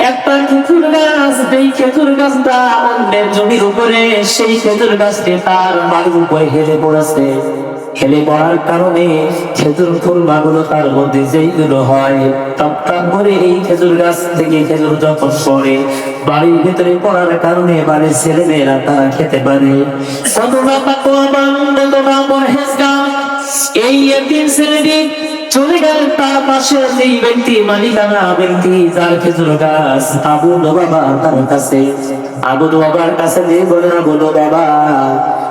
একটা খেজুর তার পড়ার কারণে খেজুর ফুল মাগুলো তার মধ্যে যেইগুলো হয়, টপ টপ করে এই খেজুর গাছ থেকে খেজুর যখন পড়ে, বাড়ির ভেতরে পড়ার কারণে বাড়ির ছেলে মেয়েরা তারা খেতে পারে। পরহেজগার। এই ছেলেটি চলে গেল তার পাশে ব্যক্তি, মালিকানা ব্যক্তি, যার খেজুর গাছ আবু বাবা তার কাছে। আবু বাবার কাছে নিয়ে বলে না বলো বাবা,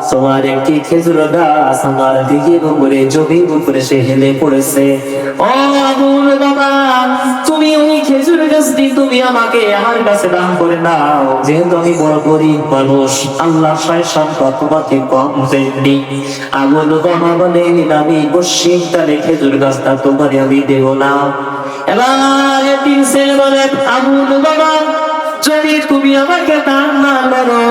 তোমার একটি খেজুর গাছ আমার দিকের উপরে, জমির উপরে সে হেলে পড়েছে। ও আবু বাবা তুমি ওই খেজুর গাছটি তুমি আমাকে আমার কাছে দান করে নাও যেহেতু আমি বড় গরিব মানুষ, আল্লাহ সায় সম্পদ তোমাকে কম দেননি আগুন কমা বলে আমি পশ্চিম তালে খেজুর গাছটা তোমার আমি দেব না। এবার আগুন বাবা যদি তুমি আমাকে দান না করো,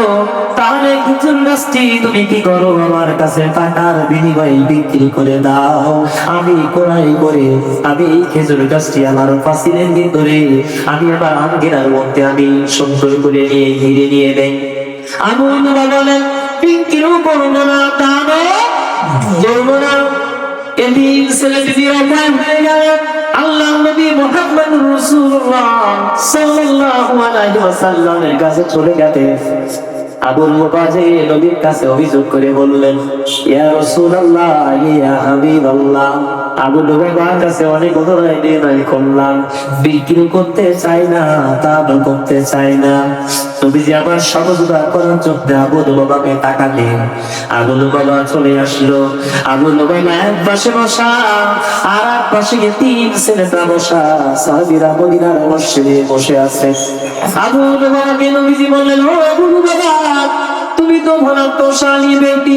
তাহলে খেজুর গাছটি তুমি কি করো? আমার কাছে টাকার বিনিময়ে বিক্রি করে দাও। আমি কোরাই করে, আমি এই খেজুর গাছটি আমার পাশিলের ভিতরে, আমি আমার আঙ্গিনার মধ্যে আমি সুন্দর করে নিয়ে ঘিরে নিয়ে নেই। আগুন বলেন পিঙ্কিরও করব না দানো করব না। এদিন ছেলেটি রক্ষা হয়ে গেল। আল্লাহ নবী মুহাম্মদ রাসূলুল্লাহ সাল্লাল্লাহু আলাইহি ওয়াসাল্লামের কাছে চলে গেলেন আবুল মুবাজে নবীর কাছে অভিযোগ করে বললেন, ইয়া রাসূলুল্লাহ, ইয়া হাবিবাল্লাহ। আবুল বাবার কাছে অনেক অনুরোধ দিয়ে নাই করলাম বিক্রি করতে চাই না, তা করতে চাই না। নবীজি আবার সহযোগিতা করার জন্য আবুল বাবাকে তাকালেন আবুল বাবা চলে আসলো। আবুল বাবা এক পাশে বসা আছে। আবুল তুমি তো ভনাত্মশালী ব্যক্তি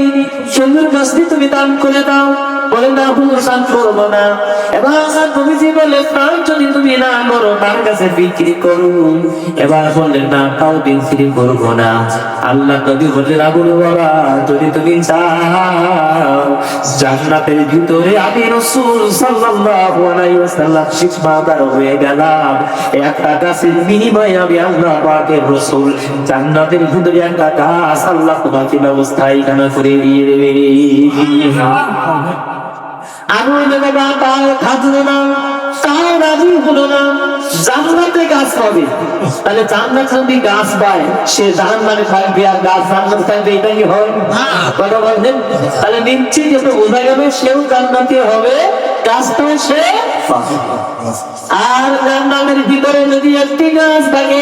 সুন্দর তুমি দান করে দাও। বলে না ভূষণ করব না। এবার নবীজি বলে তার যদি তুমি না করো তার কাছে বিক্রি করো এবার বললেন, না তাও বিক্রি করব না। আল্লাহ নবী বললেন আবুল বাবা যদি তুমি চাও, জান্নাতের ভিতরে আমি রসুল সাল্লাল্লাহু আলাইহি ওয়াসাল্লাম শিক্ষাদার হয়ে গেলাম। একটা গাছের বিনিময়ে আমি আল্লাহ পাকের রসুল, জান্নাতের ভিতরে একটা গাছ আল্লাহ তোমাকে ব্যবস্থা এখানে করে দিয়ে দেবে। তাও খাজলো না তাও রাজি হলো না জান্নাতে গাছ পাবে। তাহলে জান্নাত যদি গাছ পায় সে জাহান্নামে থাকবে আর গাছ জান্নাত থাকবে এটা কি হয়। কথা বলছেন? তাহলে নিশ্চিত বোঝা যাবে সেও জান্নাতি হবে গাছটাও সে আর জান্নাতের ভিতরে যদি একটি গাছ থাকে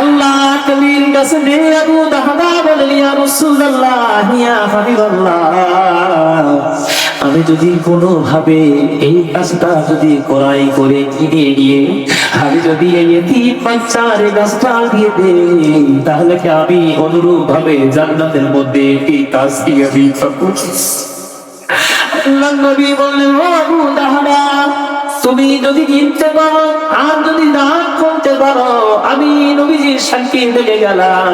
আল্লাহ কবির কাছে নে আবু দাহদা বলেন, ইয়া রাসূলুল্লাহ, ইয়া হাবিবাল্লাহ, আমি যদি কোনো ভাবে এই কাজটা যদি করাই করে কিনে নিয়ে আমি যদি এই তাহলে কি আমি অনুরূপ ভাবে জান্নাতের মধ্যে একটি কাজ দিয়ে আমি আল্লাহ নবী তুমি যদি কিনতে পারো, আর যদি না করতে পারো, আমি নবীজির সাক্ষী থেকে গেলাম।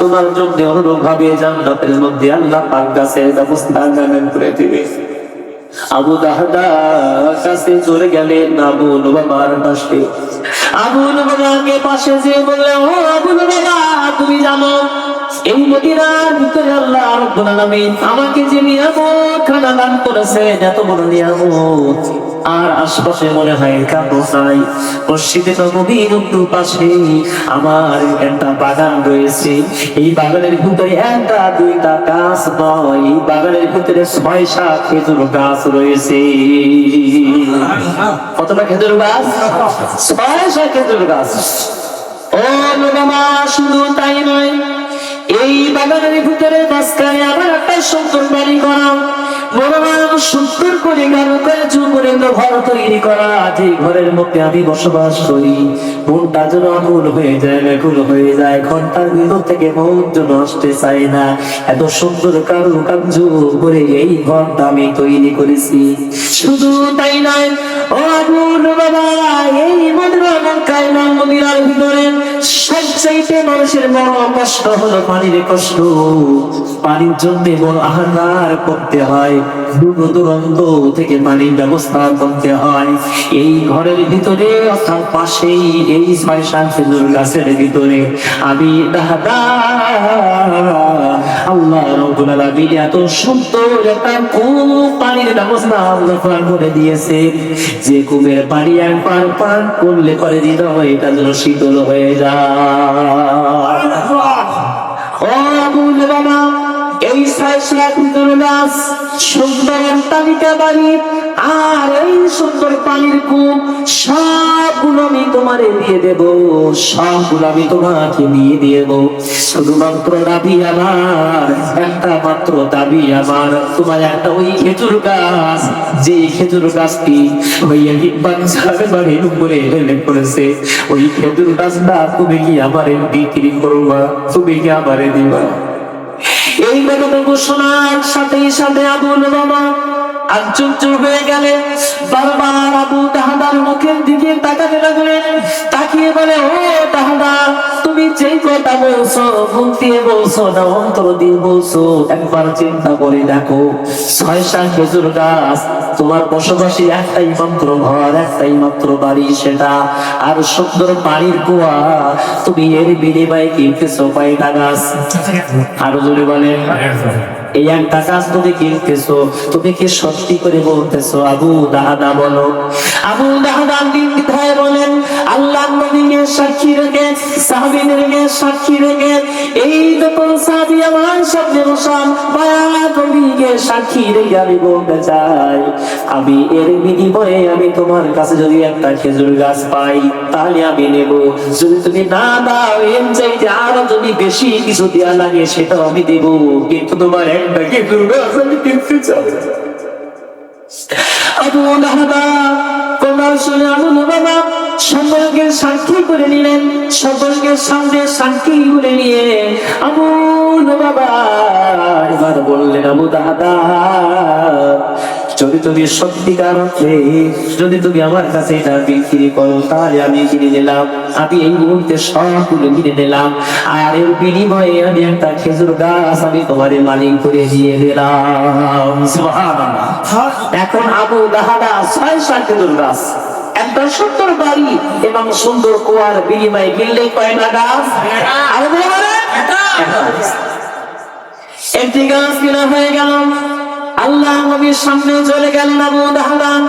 তোমার জন্য অনুরূপ ভাবে জান্নাতের মধ্যে আল্লাহ পাক গাছের ব্যবস্থা করে দিবে। আবু দাহদা কাছে চলে গেলেন আবু বাবার পাশে। আবু বাবাকে পাশে যে বললে ও আবু বাবা তুমি জানো এই মদিনার ভিতরে আল্লাহ রাব্বুল আলামিন আমাকে যে নিয়ামত খানা দান করেছেন এত বড় নিয়ামত। আর আশপাশে মনে হয় কাপড় নাই। মসজিদে নবীর উত্তর পাশে আমার একটা বাগান রয়েছে। এই বাগানের ভিতরে একটা, দুইটা গাছ নয়। এই বাগানের ভিতরে ছয়, সাত খেজুর গাছ রয়েছে। কতটা খেজুর গাছ? ছয়, সাত খেজুর গাছ। ও বাবা শুধু তাই নয় এই বাগানের ভিতরে মাঝখানে আবার একটা সুন্দর বাড়ি করা বড় সুন্দর করে কারুকার্য করে একটা ঘর তৈরি করা। যে ঘরের মধ্যে আমি বসবাস করি, মনটা যেন আকুল হয়ে যায়, ব্যাকুল হয়ে যায়। ঘণ্টার ভিতর থেকে মন যেন আসতে চায় না। এত সুন্দর কারুকার্য করে এই ঘরটা আমি তৈরি করেছি। শুধু তাই নয়, ও আগুন বাবা, এই মন্দির কায়না মন্দিরের ভিতরে সবচাইতে মানুষের বড় কষ্ট হলো পানির কষ্ট। পানির জন্য বড় আহার করতে হয়। দূর দূরান্ত থেকে পানির ব্যবস্থা করতে হয়। এই ঘরের ভিতরে অর্থাৎ পাশেই এই খেজুর গাছের ভিতরে আমি আল্লাহ এত সুন্দর একটা কূপ পানির ব্যবস্থা আল্লাহ করে দিয়েছে। যে কূপের পানি একবার পান করলে করে দিতে হয় এটা যেন শীতল হয়ে যায়। সুন্দর তালিকা বাড়ি আর এই সুন্দর পানির কূপ সবগুলো আমি তোমারে দিয়ে দেব, সবগুলো আমি তোমাকে দিয়ে দেব। শুধুমাত্র দাবি আমার, একটা মাত্র দাবি আমার। তোমার একটা ওই খেজুর গাছ যে খেজুর গাছটি ওই সাহেবের বাড়ির উপরে হেলে করেছে ওই খেজুর গাছটা তুমি কি আমারে বিক্রি করবা? তুমি কি আমারে দিবা? ঘোষণার সাথে সাথে আবুল বাবা। আশ্চর্য হয়ে গেলে বারবার আবু তাহাদার মুখের দিকে তাকাতে লাগলেন তাকিয়ে বলে ও তাহাদা তুমি যেই কথা বলছো মুখ দিয়ে বলছো না অন্তর দিয়ে বলছো একবার চিন্তা করে দেখো। ছয় সাত খেজুর গাছ তোমার বসবাসী একটাই মাত্র ঘর একটাই মাত্র বাড়ি সেটা আর সুন্দর বাড়ির কুয়া তুমি এর বিনিময়ে কি কিছু কয়টা গাছ? আরও জোরে বলেন। এই একটা কাজ তুমি কিনতেছো তুমি কি সত্যি করে বলতেছো? আবু দাহাদা বলো। আবু দাহাদা বলেন আল্লাহ নবীকে সাক্ষী রেখে সাক্ষী রেখে, এই সাহাবী আমার সামনে নবীকে সাক্ষী রেখে আমি বলতে চাই, আমি এর বিনিময়ে আমি তোমার কাছে যদি একটা খেজুর গাছ পাই, তাহলে আমি নেব। যদি তুমি না দাও, এর চাইতে আরও যদি বেশি কিছু দেওয়া লাগে, সেটাও আমি দেব। কিন্তু তোমার খেজুর গাছ আমি কিনতে চাই আবু দাদা তোমার শুনে আবু বাবা সকলকে সাক্ষী করে নিলেন সকলকে সামনে সাক্ষী করে নিয়ে আবু বাবা এবার বললেন আবু দাদা যদি তুমি সত্যিকার অর্থে যদি তুমি আমার কাছে এটা বিক্রি করো তাহলে আমি কিনে নিলাম। আমি এই মুহূর্তে সবগুলো কিনে নিলাম। আর এর বিনিময়ে আমি একটা খেজুর গাছ আমি তোমার মালিক করে দিয়ে দিলাম। এখন আবু দাহাদা ছয় সাত খেজুর গাছ। একটা সুন্দর বাড়ি এবং সুন্দর কুয়ার বিনিময়ে কিনলে কয়টা গাছ। একটি গাছ কিনা হয়ে গেল। আল্লাহ নবীর সামনে চলে গেলেন আবু দাহরান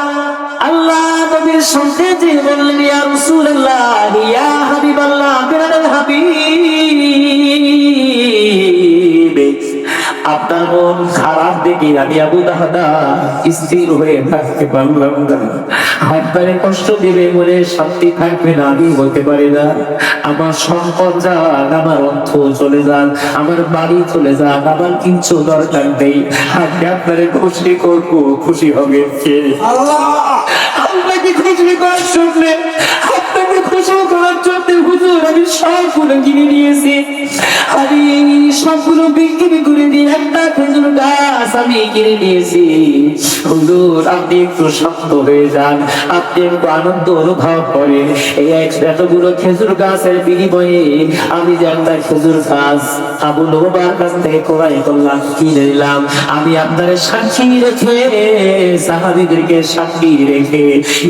আল্লাহ নবীর সামনে যে বললেন, ইয়া রাসূলুল্লাহ, ইয়া হাবিবাল্লাহ বিরাদ হাবিব। আপনার মন খারাপ দেখে আমি আবু দাহদা স্থির হয়ে থাকতে পারলাম না। কষ্ট দেবে বলে শান্তি থাকবে না আমি বলতে পারি না। আমার সম্পদ যাক আমার অর্থ চলে যাক আমার বাড়ি চলে যাক আমার কিছু দরকার নেই। আমি আপনারে খুশি করব খুশি হবে কে? আপনাকে খুশি করার জন্য আপনাকে খুশি হুজুর আমি সবগুলো কিনে নিয়েছি। সবগুলো বিক্রি করে দিয়ে একটা খেজুর গাছ আমি কিনে নিয়েছি। হুজুর, আপনি একটু শান্ত হয়ে যান। আপনি একটু আনন্দ অনুভব করেন। এই এতগুলো খেজুর গাছের বিনিময়ে আমি যে একটা খেজুর গাছ আবু নবার কাছ থেকে ক্রয় করলাম, কিনে নিলাম। আমি আপনার সাক্ষী রেখে, সাহাবিদেরকে সাক্ষী রেখে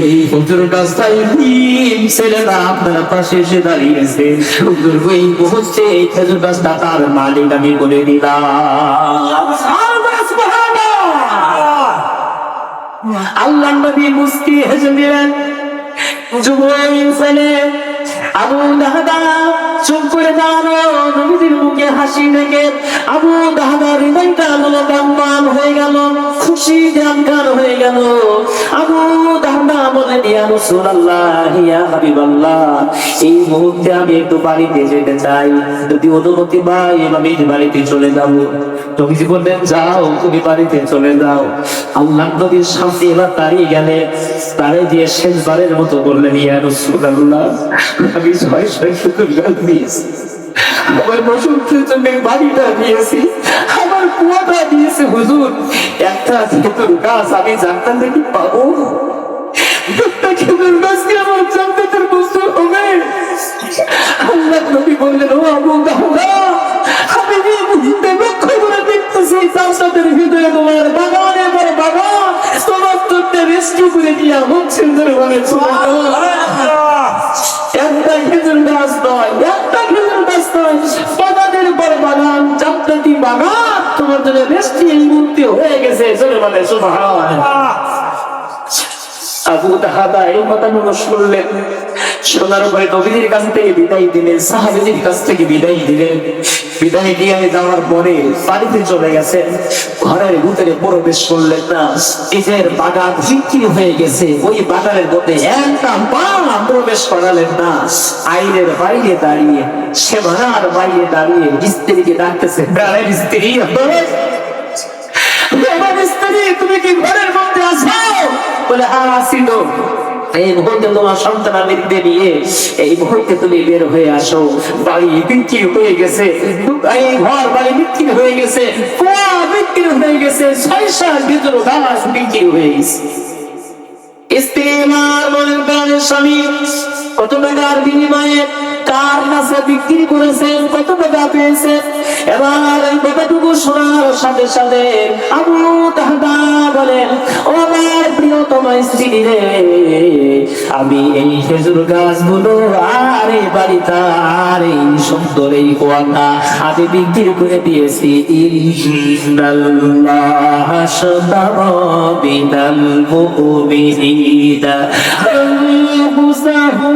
এই খেজুর গাছটাই ছেলেরা আপনার পাশে এসে দাঁড়িয়েছে। হুজুর ওই মুহূর্তে এই খেজুর তার মালিক আমি বলে দিলাম। আল্লাহ নবী মুস্কি হেসে দিলেন যুব আবু দাহাদা চুপ করে দাঁড়ানো মুখে হাসি দেখে আবু দাহাদা হৃদয়টা হয়ে গেল, খুশি জানকার হয়ে গেল। আবু দাহাদা দিয়া রাসূলুল্লাহ, ইয়া হাবিবাল্লাহ, এই মুহূর্তে আমি একটু বাড়িতে যেতে চাই। যদি অনুমতি পাই, আমি বাড়িতে চলে যাব। নবীজি বললেন, যাও, তুমি বাড়িতে চলে যাও। আল্লাহ নবীর সামনে এবার দাঁড়িয়ে গেলে তারে দিয়ে শেষবারের মতো বললেন, ইয়া রাসূলুল্লাহ, আমি ছয় ছয় শুকুর গাছ আমি করে দেখতেছি জান্নাতের ভিতরে তোমার বাগানে বড় বাগান তোমার তোরটা রেস্কিউ করে দিয়া হচ্ছে ধরে বলে একটা খেজুর গাছ নয়, একটা খেজুর গাছ নয়। বাগানের পর বাগান চাপটাটি বাগান। তোমার জন্য বেশি এই মুক্তি হয়ে গেছে, চলে বলে, সুবহানাল্লাহ। আবু তাহাদা এই কথাগুলো শুনলেন। শোনার পরে নবীদের কাছ থেকে বিদায় দিলেন, সাহাবিদের কাছ থেকে বিদায় দিলেন। বিদায় দিয়ে যাওয়ার পরে বাড়িতে চলে গেছেন। ঘরের ভিতরে প্রবেশ করলেন না। নিজের বাগান বিক্রি হয়ে গেছে। ওই বাগানের মধ্যে একটা পা প্রবেশ করালেন না। আইনের বাইরে দাঁড়িয়ে সে ভাড়ার বাইরে দাঁড়িয়ে স্ত্রীকে ডাকতেছে প্রাণের স্ত্রী স্ত্রী, তুমি কি ঘরের মধ্যে আছো? বলে হ্যাঁ আসিল এই মুহূর্তে তোমার সন্তান মৃত্যু নিয়ে এই মুহূর্তে তুমি বের হয়ে আসো। বাড়ি বিক্রি হয়ে গেছে। এই ঘর, বাড়ি বিক্রি হয়ে গেছে। বিক্রি হয়ে গেছে। ছয় সাত ভিতর গাছ বিক্রি হয়ে গেছে। স্ত্রী মার মনের স্বামী, কত টাকার বিনিময়ে কার কাছে বিক্রি করেছেন, কত টাকা পেয়েছেন? এবার এই কথাটুকু শোনার সাথে সাথে আবু তাহদা বলেন, ও আমার প্রিয়তম স্ত্রী রে, আমি এই খেজুর গাছগুলো আর এই বাড়িটা আর এই সুন্দর এই কোয়াটা আমি বিক্রি করে দিয়েছি। ইন্নাল্লাহ আশতারা বিনাল মুমিনিনা। আনফুসাহুম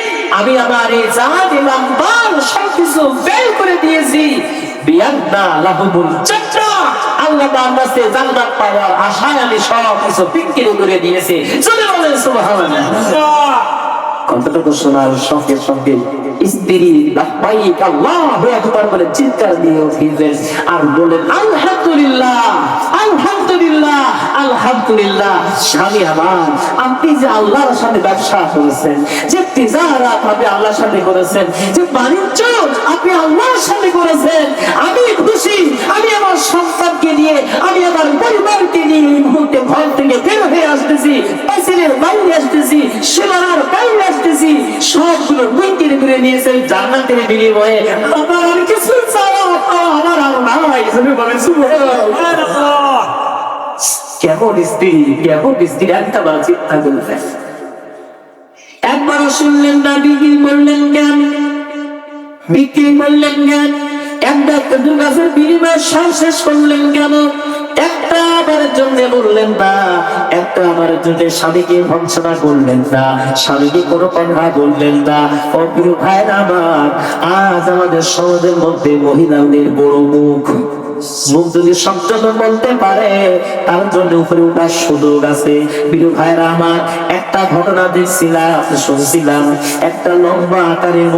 আমি আমার এই এবং মাল সবকিছু বের করে দিয়েছি। বিয়ান্না লাহুমুল চক্র আল্লাহ তার কাছে জান্নাত পাওয়ার আশায় আমি সব কিছু বিক্রি করে দিয়েছি। চলে বলেন, সুবহানাল্লাহ। কতটুকু শোনার সঙ্গে সঙ্গে স্ত্রী বলে চিৎকার দিয়ে উঠিলেন আর বলেন, আলহামদুলিল্লাহ আলহামদুলিল্লাহ। আলহামদুলিল্লাহ, স্বামী আমার, আপনি যে আল্লাহর সাথে ব্যবসা করেছেন, যে তিজারাত আপনি আল্লাহর সাথে করেছেন, যে বাণিজ্য আপনি আল্লাহর সাথে করেছেন, আমি খুশি, আমি আমার সন্তানকে নিয়ে, আমি আমার পরিবারকে নিয়ে এই মুহূর্তে ঘর থেকে বের হয়ে আসতেছি পাশের বাইরে আসতেছি, সীমানার বাইরে আসতেছি, সবগুলো বিক্রি করে নিয়েছেন জান্নাতের বিনিময়ে। আমার আর কিছু চাওয়া আমার আর নাই তুমি বলে সুবহানাল্লাহ। একটা শুনলেন না একটা শেষ করলেন কেন? একটা আমার জন্য বললেন একটা আমার জন্য স্বামীকে করলেন স্বামীকে বললেন আজ আমাদের সমাজের মধ্যে মহিলাদের বড় মুখ। মুখ যদি সবজন বলতে পারে, তার জন্য উপরে উঠার সুযোগ আছে। প্রিয় ভাইরা আমার, একটা ঘটনা দেখছিলাম, শুনছিলাম। একটা লম্বা আকারের